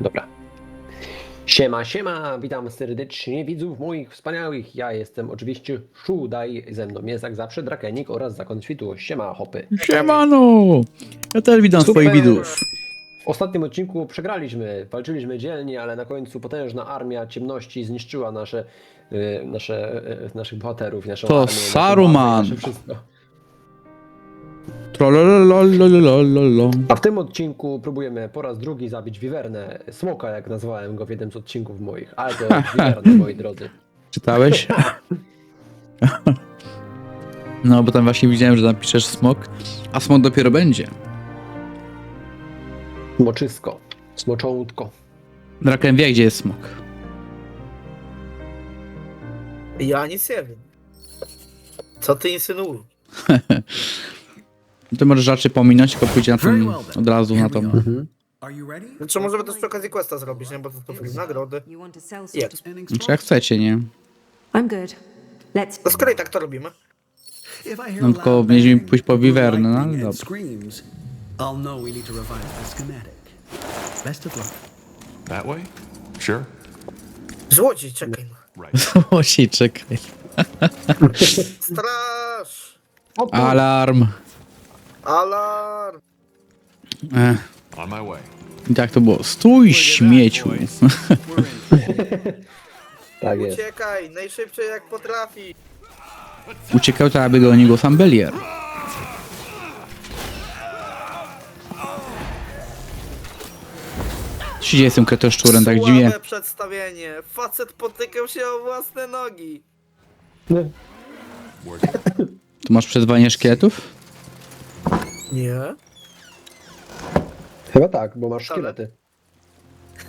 Dobra. Siema, siema, witam serdecznie widzów moich wspaniałych. Ja jestem oczywiście Szudaj, ze mną jest jak zawsze Drakenik oraz Zakon Świtu. Siema, hopy. Siemano! Ja też witam Super. swoich widzów. W ostatnim odcinku przegraliśmy, walczyliśmy dzielnie, ale na końcu potężna armia ciemności zniszczyła nasze, y, nasze, y, naszych bohaterów, naszą To armię, nasze Saruman. nasze wszystko. A w tym odcinku próbujemy po raz drugi zabić Wiwernę, smoka jak nazwałem go w jednym z odcinków moich, ale to moi drodzy. Czytałeś? No, bo tam właśnie widziałem, że napiszesz smok, a smok dopiero będzie. Smoczysko, smoczątko. Draken wie, gdzie jest smok. Ja nic nie wiem. Co ty insynuujesz? To możesz raczej pominąć, tylko pójdzie na tą, od razu na tą. Mhm. Ready? Znaczy możemy też przy okazji questa zrobić, nie? Bo to, free nagrody. You want to sell Znaczy jak chcecie, nie? I'm good. Let's. To skoro i tak to robimy. No tylko bang, pójść po blue Wiwernę, no ale dobra. That way? Sure. Złodziej, czekaj. Right. Osi, czekaj. Straż! Alarm! Alarm! Ech, On my way. i tak to było. Stój, śmieciu! Tak jest. Uciekaj! Najszybciej jak potrafi! Uciekał tak, aby gonił go sam Belier. Z tym kretoszczurem tak dziwnie? Słabe przedstawienie. Facet potykał się o własne nogi. Tu masz przezwanie szkieletów? Nie? Chyba tak, bo masz szkielety.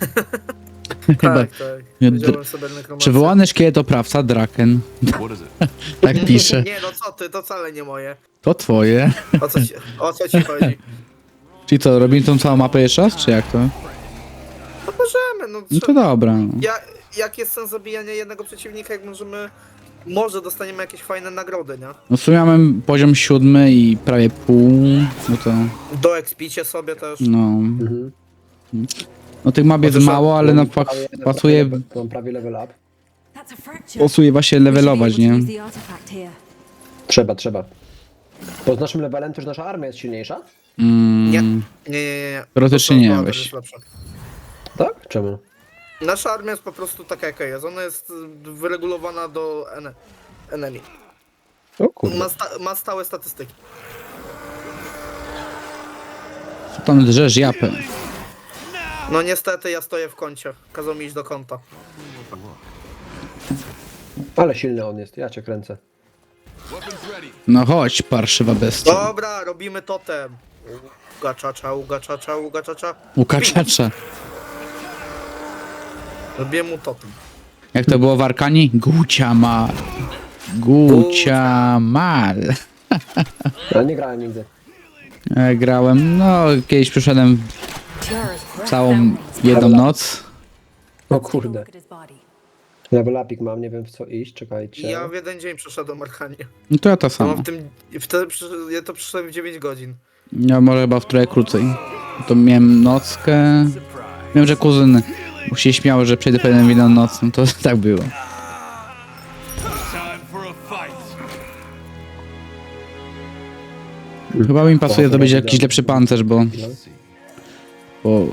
Chyba. Tak, tak. Nie, Wziąłem sobie nekromancję. Przywołany szkieletoprawca Draken. What is it? Tak pisze. Nie no co ty, to wcale nie moje. To twoje. O co ci, o co ci chodzi? Czyli co, robimy tą całą mapę jeszcze raz, czy jak to? No możemy, no, No to dobra. no. Ja, jak jest sens zabijania jednego przeciwnika, jak możemy... Może dostaniemy jakieś fajne nagrody, nie? No w sumie mamy poziom siódmy i prawie pół. No to, Do expicie sobie też. no. Mhm. No tych map jest mało, ale no pak- prawie- pasuje, Mam prawie level up. That's a fracture. pasuje właśnie levelować, to nie? use the artifact here. Trzeba, trzeba. Bo z naszym levelem też nasza armia jest silniejsza? Mm, Nie. Nie, nie, nie. nie. Teoretycznie To- to nie, weź. jest. Tak? Czemu? Nasza armia jest po prostu taka jaka jest. Ona jest y, wyregulowana do ene- enemy. O kurde. Ma, sta ma stałe statystyki. Co tam drzesz japę? No niestety ja stoję w kącie. Kazał mi iść do kąta. Ale silny on jest, ja cię kręcę. No chodź, parszywa bestia. Dobra, robimy totem. Ugaczacza, ugaczacza, ugaczacza. Ukaczacza. Robię mu totem. Jak to było w Arkanii? Gucia mal. Gucia mal. Ale nie grałem nigdy. E, Grałem, no kiedyś przyszedłem całą jedną noc. O kurde. Body. Level upik mam, nie wiem w co iść, czekajcie. Ja w jeden dzień przeszedłem Archanię. No to ja to Ja samo. mam w tym, wtedy przysz- ja to przeszedłem w 9 godzin. Ja może chyba w trochę krócej. To miałem nockę. Wiem, że kuzyn się śmiał, że przejdę pewien w jedną noc. No to tak było. Chyba mi pasuje to być jakiś lepszy pancerz, bo... Bo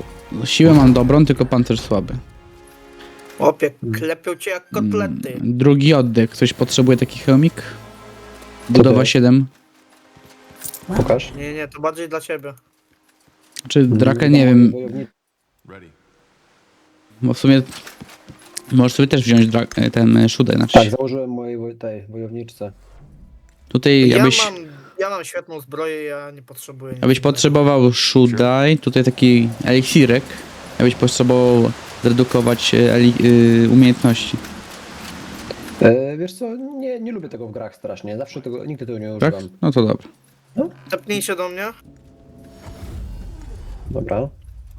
siłę mam dobrą, tylko pancerz słaby. Opie, klepią cię jak kotlety. Drugi oddech. Ktoś potrzebuje taki chemik? Budowa to? 7. Pokaż. Nie, nie, to bardziej dla ciebie. Czy Draken, nie wiem. Ready. Bo w sumie... Możesz sobie też wziąć dra- ten e, szudę, znaczy. Tak, założyłem mojej tej wojowniczce. Tutaj Ja abyś, mam, ja mam świetną zbroję, ja nie potrzebuję. nic abyś innego. potrzebował szudaj, tutaj taki eliksirek, abyś potrzebował zredukować e, eli- y, umiejętności. E, wiesz co, nie, nie lubię tego w grach strasznie. Zawsze tego, nigdy tego nie Tak? używam. No to dobra. Tepnij się do mnie. Dobra.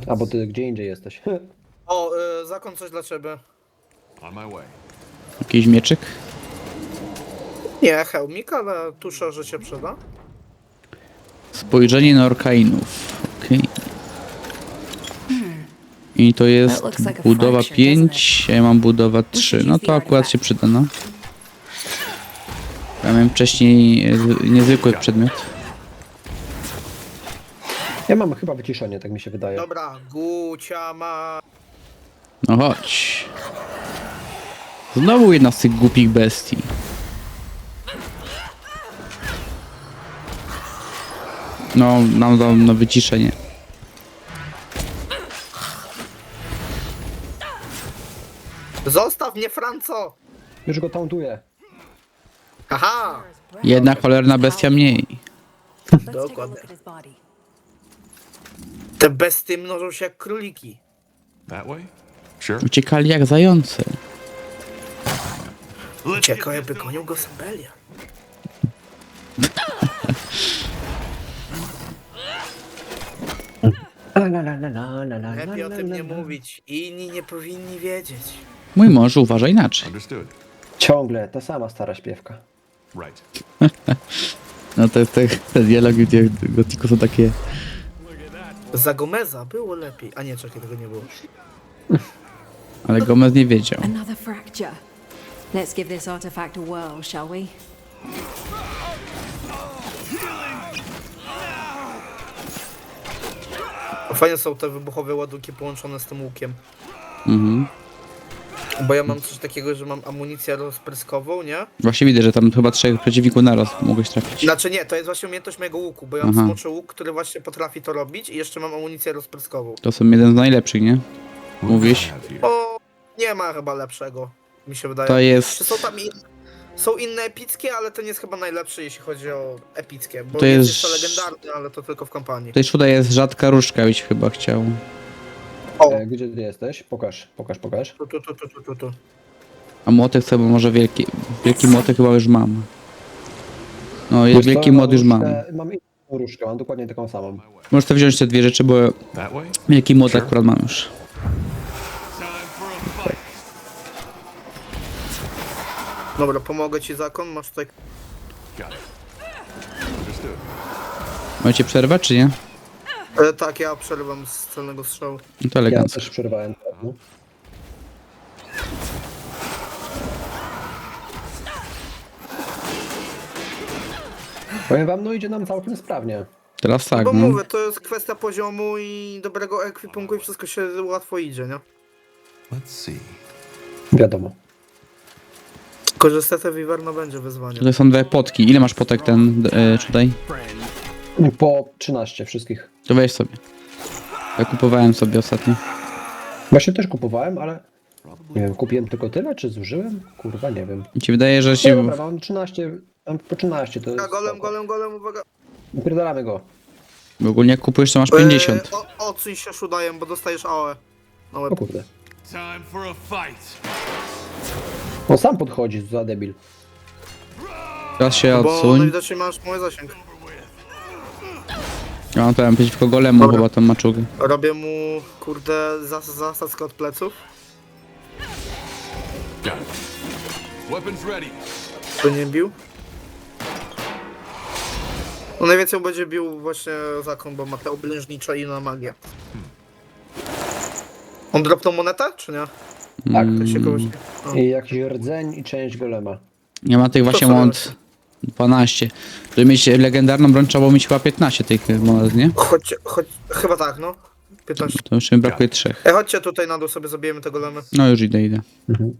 A bo ty gdzie indziej jesteś. O, y, zakon coś dla ciebie. On my way. Jakiś mieczyk. Nie, hełmik, ale tusza, że się przyda. Spojrzenie na orkainów. Okej. I to jest That looks like a budowa fracture, 5, a ja mam budowa 3. No to akurat się przyda, no. Ja miałem wcześniej e, niezwykły przedmiot. Ja mam chyba wyciszenie, tak mi się wydaje. Dobra, Gucia ma... No chodź. Znowu jedna z tych głupich bestii. No, nam dam na wyciszenie. Zostaw mnie, Franco! Już go tauntuję. Aha! Jedna cholerna bestia mniej. Dokładnie. Te bestie mnożą się jak króliki. That way? Uciekali jak zające. Uciekał, jakby gonił go Sambelia. La, la, la, la, la, la, la, Lepiej o la, tym la, nie la. mówić. Inni nie powinni wiedzieć. Mój mąż uważa inaczej. Understood. Ciągle ta sama stara śpiewka. Right. No to jest te, te dialogi gdzie Gotiku są takie... Za Gomeza było lepiej. A nie, czekaj, tego nie było. Ale Gomez nie wiedział. Another fracture. Let's give this artifact a whirl, shall we? Fajne są te wybuchowe ładunki połączone z tym łukiem. Mhm. Bo ja mam coś takiego, że mam amunicję rozpryskową, nie? Właśnie widzę, że tam chyba trzech przeciwników naraz mogłeś trafić. Znaczy nie, to jest właśnie umiejętność mojego łuku, bo ja mam Aha. smoczy łuk, który właśnie potrafi to robić i jeszcze mam amunicję rozpryskową. To są jeden z najlepszych, nie? Mówisz? O, nie ma chyba lepszego, mi się wydaje. To Czy jest... są tam in... Są inne epickie, ale ten jest chyba najlepszy, jeśli chodzi o epickie. Bo To jest, jest- jeszcze legendarny, ale to tylko w kampanii. Tutaj szuda jest rzadka różka, byś chyba chciał. O, E, gdzie ty jesteś? Pokaż, pokaż, pokaż. tu, tu, tu, tu, tu, tu, tu. A młotek sobie może wielki... Wielki młotek chyba już mam. No, jest Wiesz co, wielki młot już mam. Mam inną różdżkę, mam dokładnie taką samą. Możesz to wziąć te dwie rzeczy, bo That way? wielki młot akurat mam już. Dobra, pomogę ci zakon, masz tutaj... Understood. Możecie przerwać, czy nie? E, tak, ja przerywam z celnego strzału. No to Ja elegancko. też przerwałem. No. Powiem wam, no idzie nam całkiem sprawnie. Teraz tak, Bo no. mówię, to jest kwestia poziomu i dobrego ekwipunku i wszystko się łatwo idzie, nie? Let's see. Wiadomo. Że Sete Viverno będzie wyzwanie. Tutaj są dwie potki. Ile masz potek ten e, tutaj? Po 13 wszystkich. To weź sobie. Ja kupowałem sobie ostatnio. Właśnie też kupowałem, ale nie wiem, kupiłem tylko tyle, czy zużyłem? Kurwa, nie wiem. Mi się wydaje, że Nie, się... dobra, mam 13, mam po 13, to jest golem, golem, golem, uwaga. Upierdalamy go. W ogóle jak kupujesz, to masz 50. E, o, odsuń się szudajem, bo dostajesz AOE. Na O łeb. kurde. Time for a fight. On sam podchodzi za debil. Teraz się Bo no odsuń. widocznie masz mój zasięg. Ja mam tam przeciwko golemu Dobra. chyba tą maczugę. Robię mu, kurde, zas zasadzkę od pleców. Weapons ready. To nie bił. No najwięcej będzie bił właśnie zakon, bo ma te oblężnicze i na magię. On dropnął monetę, czy nie? Tak. Tak się kogoś... O. I jakiś rdzeń i część golema. Ja mam tych właśnie mont 12. Żeby mieć legendarną broń, trzeba było mieć chyba 15 tych monet, nie? Chodźcie, chodź, chyba tak, no. 15. To już mi brakuje trzech. Ej, chodźcie tutaj na dół, sobie zabijemy te golemy. No już idę, idę. Mhm.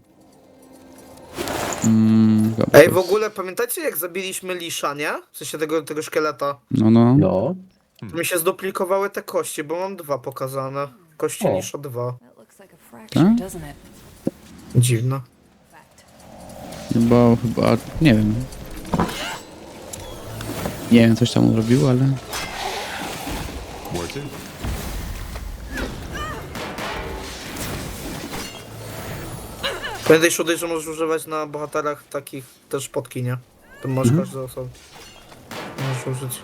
Mm, dobra. Ej, w ogóle pamiętacie jak zabiliśmy Lisza, nie? W sensie tego, tego szkieleta. No, no. No. To mi się zduplikowały te kości, bo mam dwa pokazane. Kości O. Lisza dwa. It? Dziwne. Bo chyba, nie wiem. Nie wiem, coś tam zrobił, ale... Pamiętaj, Szudy, że możesz używać na bohaterach takich też potki, nie? To możesz Mhm. każdy osobę. Możesz użyć.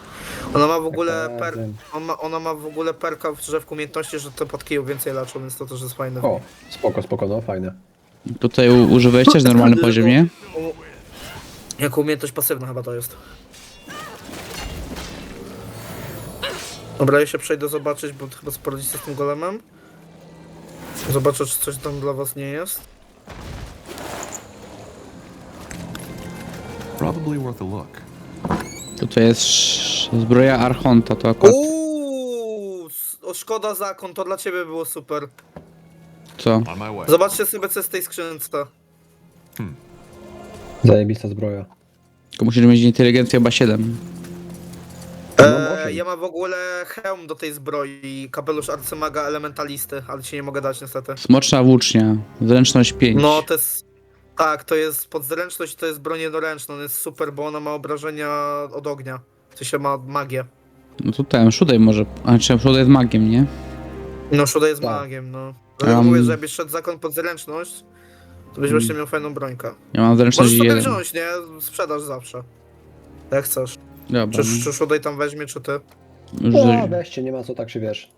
Ona ma w ogóle per... ona, ma, ona ma w ogóle perka w drzewku umiejętności, że te potki ją więcej leczą, więc to też jest fajne. O, spoko, spoko, no fajne. Tutaj u- używałeś też normalny poziom, nie? Jako umiejętność pasywna chyba to jest. Dobra, ja się przejdę zobaczyć, bo chyba sporadzić się z tym golemem. Zobaczę, czy coś tam dla was nie jest. Probably worth a look. Tutaj jest sz- zbroja Archonta, to akurat Uuu, s- o, szkoda zakon, to dla ciebie było super. co? On my way. Zobaczcie sobie, co jest w tej skrzynce. Zajebista zbroja. Tylko musisz mieć inteligencję chyba 7. No, E, osiem. ja mam w ogóle hełm do tej zbroi i kapelusz arcymaga elementalisty, ale ci nie mogę dać niestety. Smoczna włócznia, zręczność 5. No to jest... Tak, to jest podzręczność, to jest broń jednoręczna, ona jest super, bo ona ma obrażenia od ognia. W sensie ma magię. No to ten, Shudej może, a czy Shudej jest magiem, nie? No, Shuda jest Tak. magiem, no. Ale Um. mówię, że jakbyś szedł zakon pod zręczność, to byś właśnie miał fajną brońkę. Ja mam zręczność Możesz sobie 1. wziąć, nie? Sprzedasz zawsze. Jak chcesz. Dobra. Czy, czy Shudej tam weźmie, czy ty? Już No weźcie, nie ma co tak się wiesz.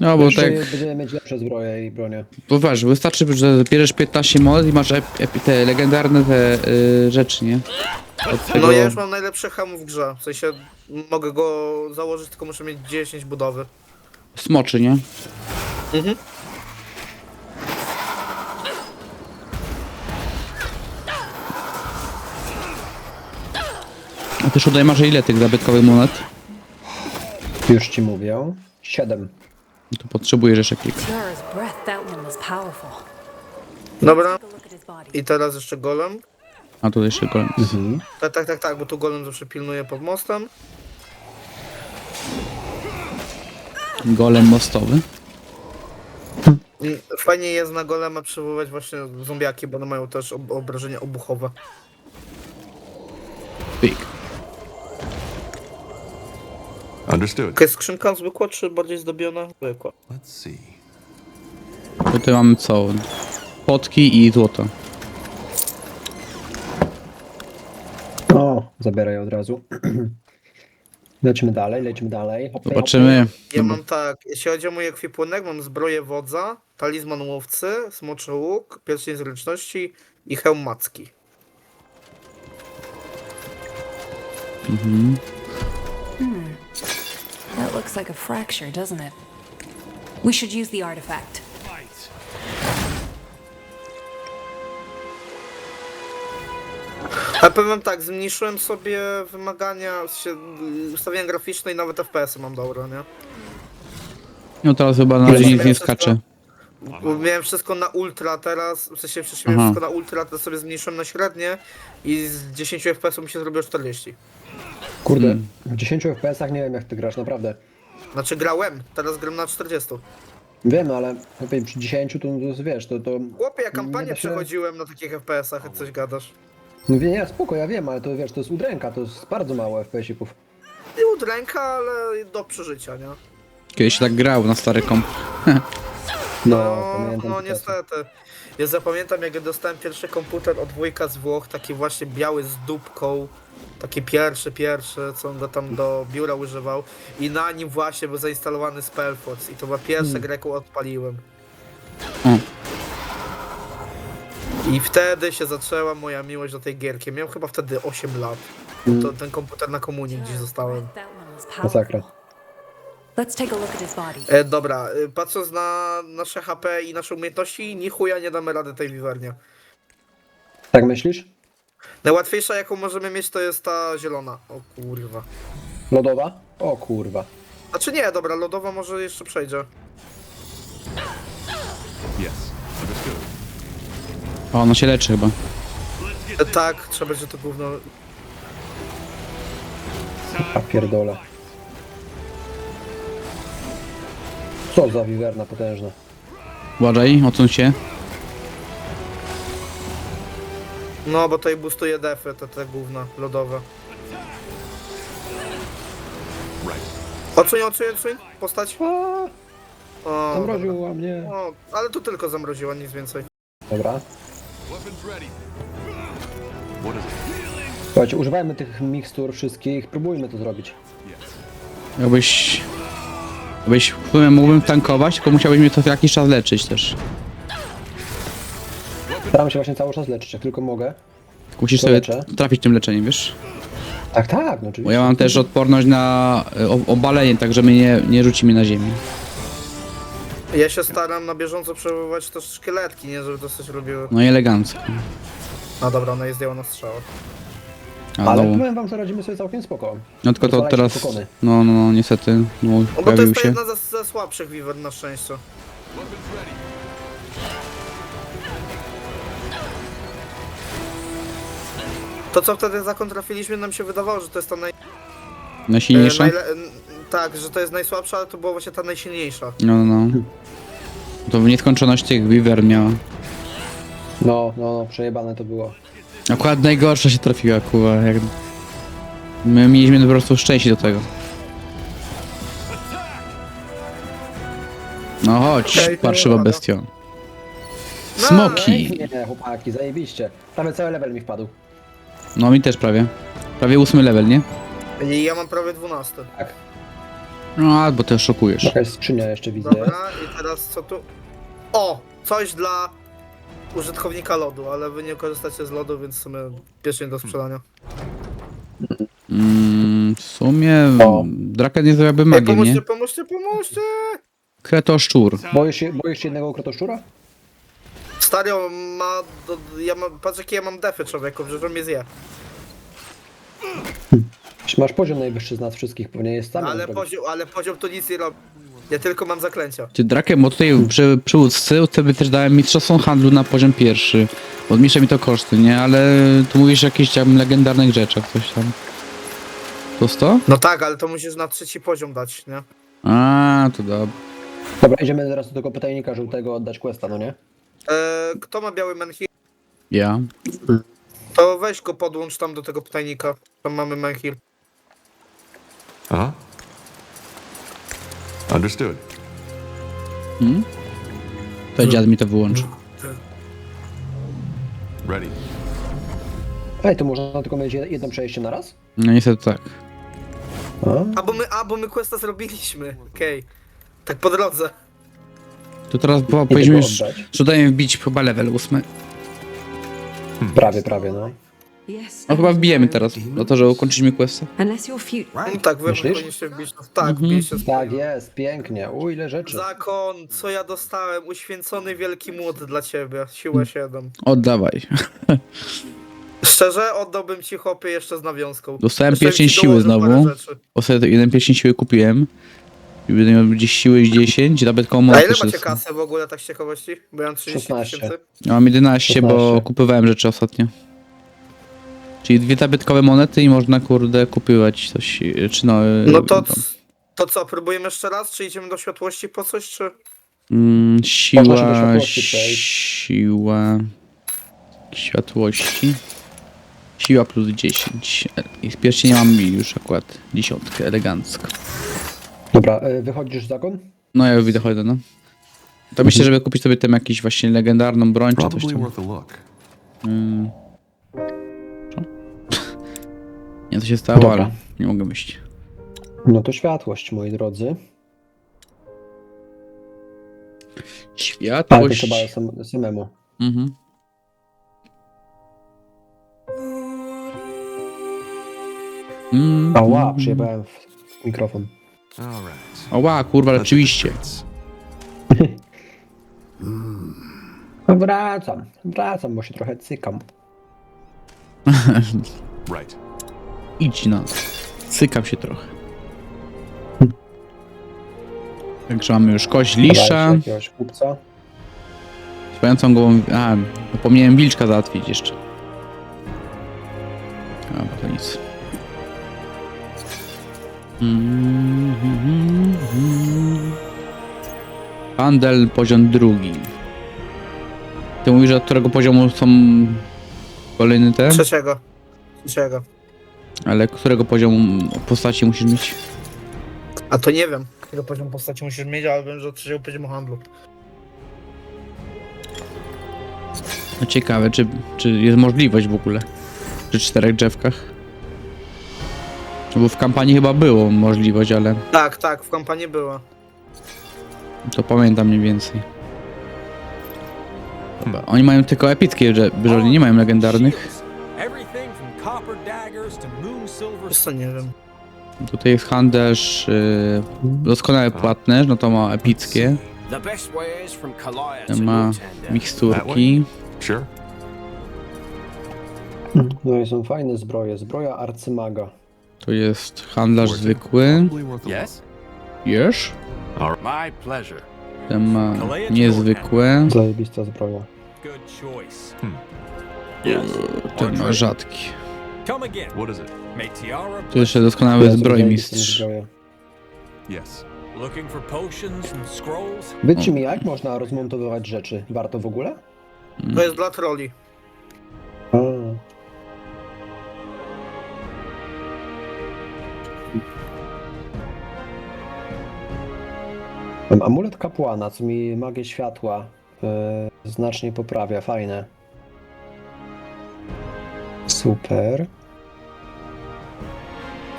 No bo Jeszcze tak, będziemy mieć lepsze zbroje i bronie. bo wiesz, wystarczy, że bierzesz 15 monet i masz ep- ep- te legendarne te y, rzeczy, nie? Od tego... No ja już mam najlepszy hełm w grze. W sensie mogę go założyć, tylko muszę mieć 10 budowy. Smoczy, nie? Mhm. A ty Shudej masz ile tych zabytkowych monet? Już ci mówię. Siedem. To potrzebujesz jeszcze kilka. Dobra. I teraz jeszcze golem. A tu jeszcze golem. Mhm. Tak, tak, tak, tak, bo tu golem zawsze pilnuje pod mostem. Golem mostowy. Fajnie jest na golema przywoływać właśnie zombiaki, bo one mają też ob obrażenia obuchowe. Pik. Understood. Okej, skrzynka zwykła czy bardziej zdobiona? Zwykła. Let's see. Tutaj mamy co? Potki i złoto. O, zabieraj od razu. lecimy dalej, lecimy dalej. Zobaczymy. Ja mam tak, jeśli chodzi o mój ekwipunek, mam zbroję wodza, talizman łowcy, smoczy łuk, pierścień zręczności i hełm macki. That looks like a fracture, doesn't it? We should use the artifact. Fight. Ale powiem tak, zmniejszyłem sobie wymagania, w sensie, ustawienia graficzne i nawet FPS-y mam dobre, nie? No teraz chyba na razie nic nie skacze. Bo Miałem wszystko na ultra teraz, w sensie wcześniej miałem Aha. wszystko na ultra, teraz sobie zmniejszyłem na średnie i z 10 FPS-ów mi się zrobiło 40. Kurde, w 10 FPS-ach nie wiem jak ty grasz, naprawdę. Znaczy grałem, teraz gram na 40. Wiem, ale lepiej przy 10 to, to wiesz, to... to... Chłopie, ja kampanię da się- przechodziłem na takich FPS-ach, jak coś gadasz. Nie, nie, spoko, ja wiem, ale to wiesz, to jest udręka, to jest bardzo mało FPS-ików. I udręka, ale do przeżycia, nie? Kiedyś tak grał na stary komp. No, No, pamiętam no te czasy. niestety. Ja zapamiętam jak dostałem pierwszy komputer od wujka z Włoch, taki właśnie biały z dupką. Taki pierwszy, pierwszy, co on go tam do biura używał. I na nim właśnie był zainstalowany Spellforce. I to była pierwsza Hmm. gra, jaką odpaliłem. O. I wtedy się zaczęła moja miłość do tej gierki. Miałem chyba wtedy 8 lat. Hmm. To, ten komputer na komunii gdzieś zostałem. Masakra. Let's take a look at his body. E, dobra, y, patrząc na nasze HP i nasze umiejętności, ni chuja nie damy rady tej wiwernie. Tak myślisz? Najłatwiejsza jaką możemy mieć to jest ta zielona. O kurwa. Lodowa? O kurwa. Znaczy nie, dobra, lodowa może jeszcze przejdzie. Yes. Understood. O, ono się leczy chyba. E, tak, trzeba będzie to gówno... A pierdole. Co za wiwerna potężna. Uważaj, odsuń się. No, bo tutaj boostuje defy, te, te gówna lodowe. Odsuń, odsuń, odsuń, postać. O, dobra. zamroziła mnie. o, ale to tylko zamroziła, nic więcej. Dobra. Słuchajcie, używajmy tych mikstur wszystkich, próbujmy to zrobić. Jakbyś... Jakbyś w sumie mógłbym tankować, tylko musiałbyś mnie to w jakiś czas leczyć też. Staram się właśnie cały czas leczyć, jak tylko mogę. Musisz To sobie leczę. trafić tym leczeniem, wiesz? Tak, tak, no Bo oczywiście. ja mam też odporność na y, o- obalenie, tak żeby nie, nie rzuci mnie na ziemię. Ja się staram na bieżąco przebywać też szkieletki, nie żeby to coś robiły. No i elegancko. No dobra, ona jest zdjęła na strzała. Ale no, powiem wam, że radzimy sobie całkiem spoko. no tylko to teraz... kokony. No, no, no, niestety. No, No bo to pojawił jest ta się. jedna ze, ze słabszych wiwer na szczęście. To co wtedy zakontrafiliśmy, nam się wydawało, że to jest ta naj... Najsilniejsza? e, najle- n- Tak, że to jest najsłabsza, ale to była właśnie ta najsilniejsza. No, no, no. To w nieskończoność tych Weaver miała. No, no, no, przejebane to było. Akurat najgorsza się trafiła, kurwa. Jak... My mieliśmy po prostu szczęście do tego. No chodź, Okej, to parszywa bestio. No, Smoki! Nie, chłopaki, zajebiście. Prawie cały level mi wpadł. No mi też prawie. Prawie ósmy level, nie? I ja mam prawie 12. Tak. No albo ty oszukujesz. Jakaś skrzynia jeszcze widzę. Dobra, i teraz co tu? O! Coś dla użytkownika lodu, ale wy nie korzystacie z lodu, więc w sumie pieśń do sprzedania. Mm, w sumie O. Draken jest jakby Ej, magiem, nie? pomóżcie, pomóżcie, pomóżcie! Kreto szczur. Boisz się, boisz się jednego krotoszczura? Stary on ma. Do, ja mam. Patrz jakie ja mam defy człowieku, że on mnie zje. Masz poziom najwyższy z nas wszystkich, pewnie jest sam. Ale poziom, ale poziom to nic nie robi. Ja tylko mam zaklęcia. Ty Draken, bo tutaj przy przywódcy tobie też dałem mistrzostwo handlu na poziom pierwszy. Odmiesza mi to koszty, nie? Ale tu mówisz o jakichś tam legendarnych rzeczach, coś tam. To 100? No tak, ale to musisz na trzeci poziom dać, nie? A, to dobra. Dobra, idziemy teraz do tego pytajnika żółtego oddać questa, no nie? Eee, kto ma biały menhir? Ja. To weź go podłącz tam do tego pytajnika. Tam mamy menhir. Uh-huh. Understood. To dziad mi to wyłączy. Ready. Ej, to można tylko mieć jed- jedno przejście na raz? No niestety tak. A? A bo my, a bo my questa zrobiliśmy. Okej. Tak po drodze. To teraz po- go już... oddać. Że daję wbić chyba level ósmy. Prawie, prawie, no. No chyba wbijemy teraz, no to, że ukończyliśmy questa. Unless your. No tak, wy Myślisz? powinniście wbić. No, tak, Tak jest, pięknie. U, ile rzeczy. Zakon, co ja dostałem? Uświęcony wielki młot dla ciebie. Siła 7. Oddawaj. Szczerze, oddałbym ci chłopie jeszcze z nawiązką. Dostałem Jeszcze pierścień ci siły dołożę parę znowu. rzeczy. Ostatnio jeden pierścień siły kupiłem. I będę miał gdzieś siły z 10, nawet koło A ile macie kasę w ogóle, tak z ciekawości? Bo ja mam 30 16. tysięcy. Ja mam 11, bo 16. kupowałem rzeczy ostatnio. Czyli dwie zabytkowe monety i można kurde kupywać coś, e, czy no... e, No to, tam. to co, próbujemy jeszcze raz? Czy idziemy do światłości po coś, czy... Mm, Można się do siła, światłości przejść. siła światłości. Siła plus 10. I z pierścienia mam już akurat dziesiątkę, elegancko. Dobra, y, wychodzisz zakon? No ja widzę chodzę, no. To myślę, żeby kupić sobie tam jakiś właśnie legendarną broń czy coś Probably tam. worth a look. Nie, to się stało, Dobra. ale nie mogę myśleć. No to światłość, moi drodzy. Ale to Światłość. trzeba sam, samemu. Mhm. Mm. Ała, przyjebałem w mikrofon. All right. Oła, kurwa, rzeczywiście. No wracam, wracam, bo się trochę cykam. Right. Idź no. Cykam się trochę. Także mamy już kość lisza. jakiegoś kupca. Swojącą głową... A, zapomniałem wilczka załatwić jeszcze. A, bo to nic. Handel poziom drugi. Ty mówisz, od którego poziomu są kolejne te? Trzeciego. Trzeciego. Ale którego poziomu postaci musisz mieć? A to nie wiem, którego poziom postaci musisz mieć, ale wiem, że od trzeciego poziomu handlu. No ciekawe, czy, czy jest możliwość w ogóle przy czterech drzewkach? Bo w kampanii chyba było możliwość, ale Tak, tak, w kampanii była. to pamiętam mniej więcej. Dobra, oni mają tylko epickie, że, że oni nie mają legendarnych. Everything from copper daggers to moon silver Wiesz co, nie wiem. Tutaj jest handlarz yy, doskonale płatny, no to ma epickie. Ma miksturki. Sure. No i są fajne zbroje. Zbroja arcymaga. To jest handlarz zwykły. Yes? My pleasure. Ten ma niezwykłe. Zajebista zbroja. Good choice. Yes. Ten ma rzadki. Come again. What is it? Tu jeszcze sobie zbrojmistrz. Yes. Looking for potions and scrolls? Wyjdźcie mi, jak można rozmontowywać rzeczy? Warto w ogóle? To jest dla troli. A. Mam amulet kapłana, co mi magię światła e, znacznie poprawia. Fajne. Super.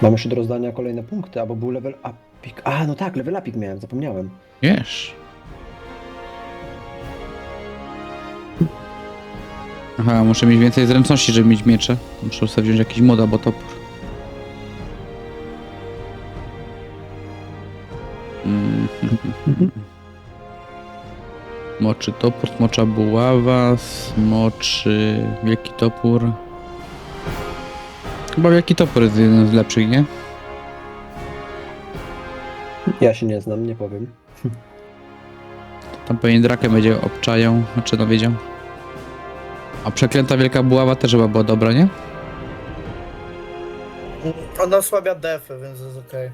Mam jeszcze do rozdania kolejne punkty, albo był level upik. A, no tak, level upik miałem, zapomniałem. Wiesz? Aha, muszę mieć więcej zręczności, żeby mieć miecze. Muszę sobie wziąć jakiś mod albo topór. Moczy topór, smocza buława, smoczy wielki topór. Chyba wielki topór jest jeden z lepszych, nie? Ja się nie znam, nie powiem. Tam pewnie drakę będzie obczają, znaczy no wiedział. A przeklęta wielka buława też chyba była dobra, nie? Ona osłabia defy, więc jest okej.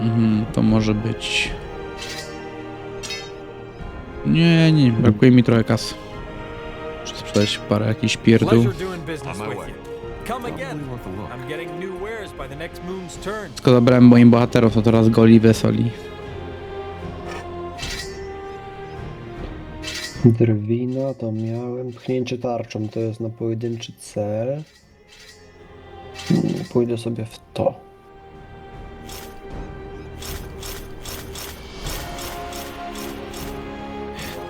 Mhm, to może być. Nie, nie, brakuje mi trochę kasy. Sprzedać parę jakichś pierdół. Tylko zabrałem moim bohaterom, to teraz goli wesoli. Drwina to miałem. Pchnięcie tarczą to jest na pojedynczy cel. Pójdę sobie w to.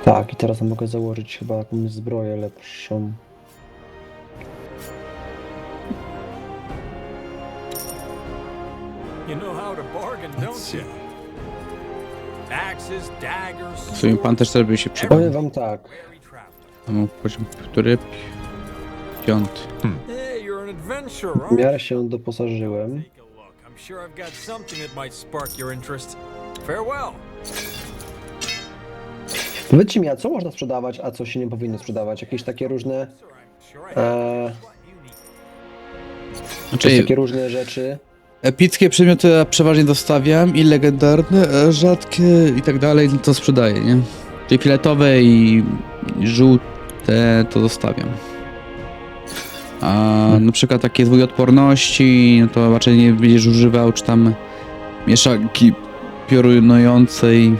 Tak, i teraz mogę założyć chyba jakąś zbroję lepszą. You know how to bargain, Let's don't see. you? Axes, daggers, W sumie pan też też by się przydał. Powiem wam tak. Trapped. Mam poziom, który? Piąty. Hey, you're an adventurer, W aren't you? miarę się doposażyłem. Take a look. I'm sure I've got something that might spark your interest. Farewell. Powiedzcie mi, a co można sprzedawać, a co się nie powinno sprzedawać? Jakieś takie różne. E. Znaczy, takie różne rzeczy. epickie przedmioty ja przeważnie dostawiam i legendarne, a rzadkie i tak dalej, no to sprzedaję, nie? Czyli fioletowe i żółte to zostawiam. A na przykład takie zwój odporności, no to raczej nie będziesz używał, czy tam mieszanki piorunującej.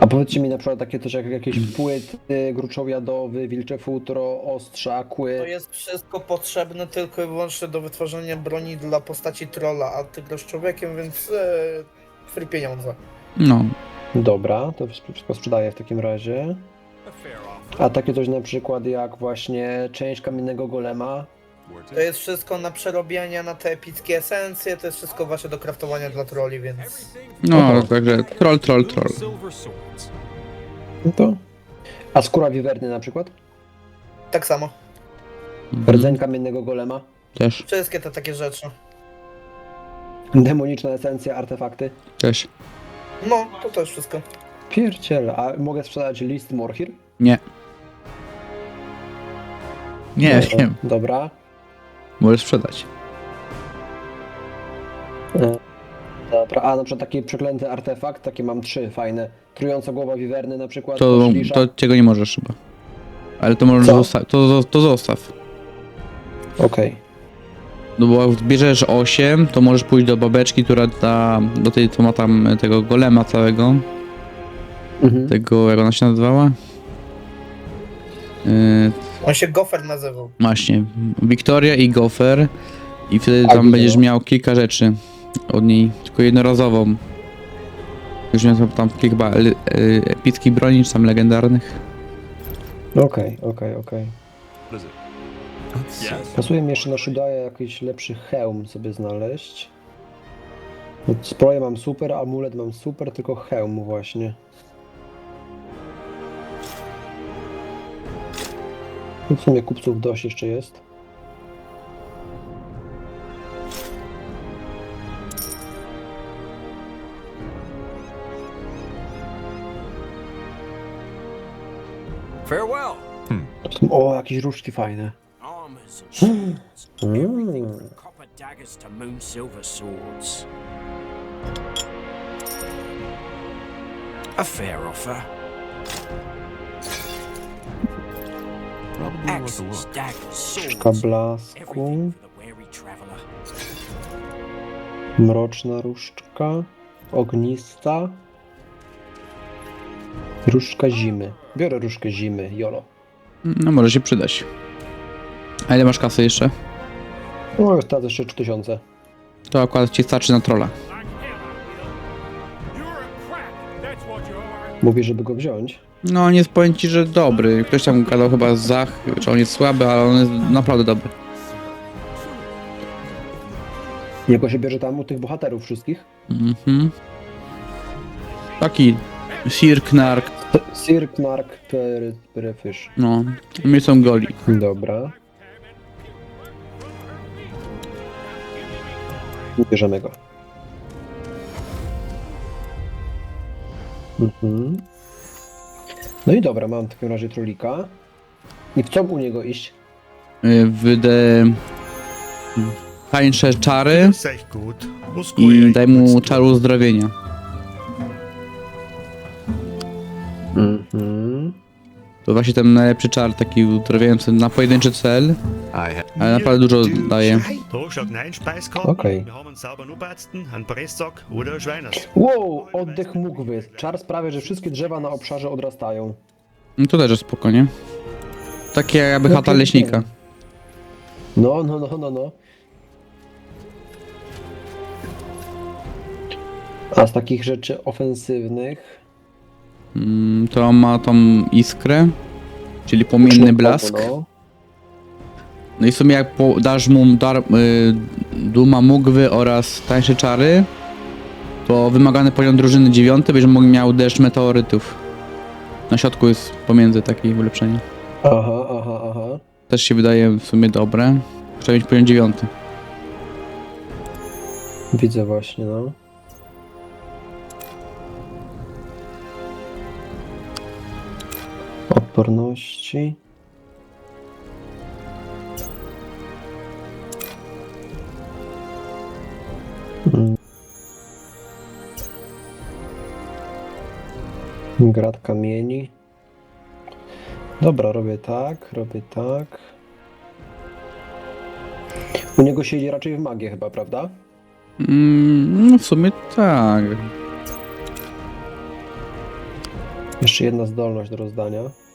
A powiedzcie mi na przykład takie coś jak jakieś płyty, gruczowiadowy, wilcze futro, ostrza, To kły. jest wszystko potrzebne tylko i wyłącznie do wytworzenia broni dla postaci trolla, a ty grasz człowiekiem, więc e, free pieniądze. No, Dobra, to wszystko sprzedaję w takim razie. A takie coś na przykład jak właśnie część kamiennego golema. To jest wszystko na przerobienia, na te epickie esencje, to jest wszystko właśnie do kraftowania dla trolli, więc... No, także troll, troll, troll. No to. A skóra wiwerny na przykład? Tak samo. Mhm. Rdzeń kamiennego golema. Też, Wszystkie te takie rzeczy. Demoniczna esencja, artefakty. też. No, to też wszystko. Pierdziele, a mogę sprzedać list Morhir? Nie. Nie No, wiem, Dobra. Możesz sprzedać. E, Dobra, a na przykład taki przeklęty artefakt, takie mam trzy fajne. Trująca głowa wiwerny na przykład. To, oślisza. to czego nie możesz chyba. Ale to możesz Co? zostawić. To, to zostaw. Okej. No bo jak bierzesz 8, to możesz pójść do babeczki, która da, do tej, co ma tam tego golema całego. Mhm. Tego, jak ona się nazywała? Yy, On się Gofer nazywał. właśnie, Wiktoria i Gofer. I wtedy A, tam widzę, będziesz no. miał kilka rzeczy od niej, tylko jednorazową. Już nie mam tam kilka e, epickich broni, czy tam legendarnych. Okej, okej, okej. What is it? Let's see. Yes. Pasuje mi jeszcze na Shudaja jakiś lepszy hełm sobie znaleźć. Zbroję mam super, amulet mam super, tylko hełm właśnie. W sumie kupców dość jeszcze jest. Farewell. Są- O, jakieś różdżki fajne. Armors and shields. Everything Mm. from copper daggers to moon silver swords. A fair offer. Probably worth a Axes, look. daggers, swords. Kablasku, Everything for the weary traveler. mroczna różdżka, ognista, różdżka zimy. Biorę różdżkę zimy, jolo. No może się przydać. A ile masz kasy jeszcze? No już teraz jeszcze 3000. To akurat ci starczy na trolla. Mówię, żeby go wziąć. No nie powiem ci, że dobry. Ktoś tam gadał chyba Zach, że on jest słaby, ale on jest naprawdę dobry. Jego się bierze tam u tych bohaterów wszystkich. Mhm. Taki Sir Knark, Sir Knark per, Perfish. no. My są goli. Dobra. Bierzemy go. Mhm. No i dobra, mam w takim razie trolika. I w co u niego iść? W te tańsze czary i daj mu czaru uzdrowienia. To właśnie ten najlepszy czar, taki uzdrowiający na pojedynczy cel, ale naprawdę dużo daje. Okej. Wow, oddech mógłby. Czar sprawia, że wszystkie drzewa na obszarze odrastają. No to też jest spokojnie. Takie jakby No chata leśnika. No, no, no, no, no. A z takich rzeczy ofensywnych... Mm, To ma tą iskrę, czyli płomienny blask. No. No i w sumie jak po, dasz mu dar, y, Duma Mugwy oraz tańsze czary, to wymagany poziom drużyny dziewiąty będzie mógł miał deszcz meteorytów. Na środku jest pomiędzy takie ulepszenie. Aha, aha, aha. Też się wydaje w sumie dobre. Trzeba mieć poziom dziewiąty. Widzę właśnie, no. Odporności. Mm. Grad kamieni. Dobra, robię tak, robię tak. U niego siedzi raczej w magię chyba, prawda? Mm, no w sumie tak. Jeszcze jedna zdolność do rozdania.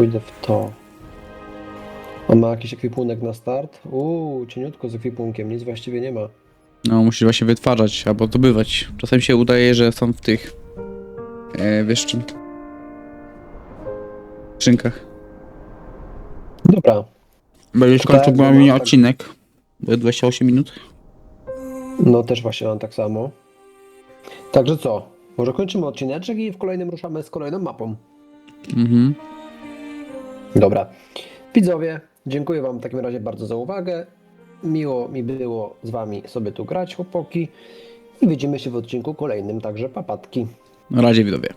Pójdę w to. On ma jakiś ekwipunek na start? Uuu, cieniutko z ekwipunkiem, nic właściwie nie ma. No musisz właśnie wytwarzać albo zdobywać. Czasem się udaje, że są w tych e, wiesz czym skrzynkach. Dobra, Będziesz Tak, kończył no, mi tak. odcinek. Bo 28 minut. no też właśnie mam tak samo. Także co? Może kończymy odcineczek i w kolejnym ruszamy z kolejną mapą. Mhm. Dobra. Widzowie, dziękuję Wam w takim razie bardzo za uwagę. Miło mi było z Wami sobie tu grać, chłopaki. I widzimy się w odcinku kolejnym, także papatki. Na razie widzowie.